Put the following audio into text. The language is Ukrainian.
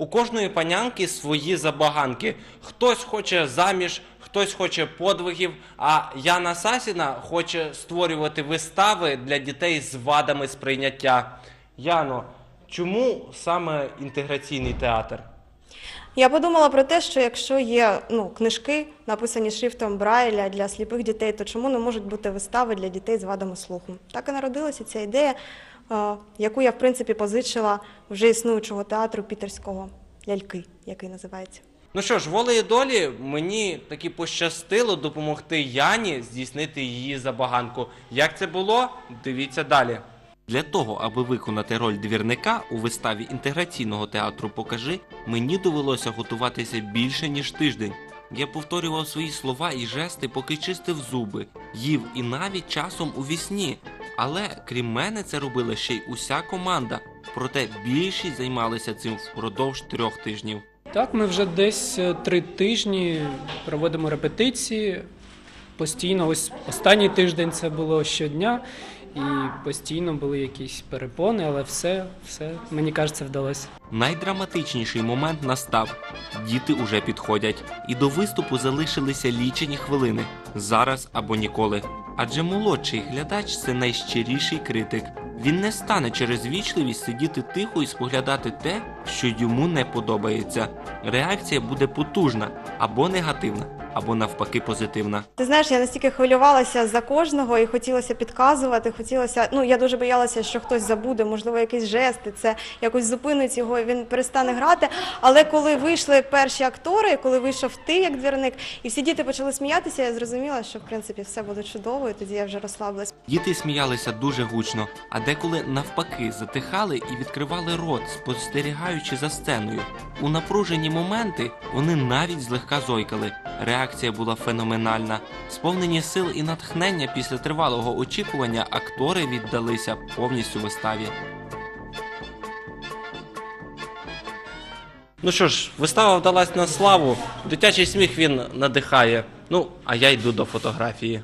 У кожної панянки свої забаганки. Хтось хоче заміж, хтось хоче подвигів. А Яна Сасіна хоче створювати вистави для дітей з вадами сприйняття. Яно, чому саме інтеграційний театр? Я подумала про те, що якщо є ну, книжки, написані шрифтом Брайля для сліпих дітей, то чому не можуть бути вистави для дітей з вадами слуху? Так і народилася ця ідея, яку я в принципі позичила вже існуючого театру пітерського ляльки, який називається. Ну що ж, волею долі мені таки пощастило допомогти Яні здійснити її забаганку. Як це було? Дивіться далі. Для того, аби виконати роль двірника у виставі інтеграційного театру Покажи, мені довелося готуватися більше ніж тиждень. Я повторював свої слова і жести, поки чистив зуби, їв і навіть часом у вісні. Але крім мене, це робила ще й уся команда. Проте більшість займалися цим впродовж трьох тижнів. Так, ми вже десь е, три тижні проводимо репетиції. Постійно, ось останній тиждень це було щодня, і постійно були якісь перепони, але все, все мені кажеться, вдалося. Найдраматичніший момент настав. Діти уже підходять, і до виступу залишилися лічені хвилини зараз або ніколи. Адже молодший глядач це найщиріший критик. Він не стане через вічливість сидіти тихо і споглядати те, що йому не подобається. Реакція буде потужна або негативна, або навпаки позитивна. Ти знаєш, я настільки хвилювалася за кожного і хотілося підказувати. Хотілося, ну я дуже боялася, що хтось забуде, можливо, якісь жести, це якось зупинить його, він перестане грати. Але коли вийшли перші актори, коли вийшов ти як двірник, і всі діти почали сміятися, я зрозуміла, що в принципі все буде чудово, і тоді я вже розслабилась. Діти сміялися дуже гучно, а деколи навпаки затихали і відкривали рот, спостерігаючи за сценою. У напружені моменти вони навіть злегка зойкали. Реакція була феноменальна. Сповнені сил і натхнення після тривалого очікування актори віддалися повністю виставі. Ну що ж, вистава вдалась на славу. Дитячий сміх він надихає. Ну, а я йду до фотографії.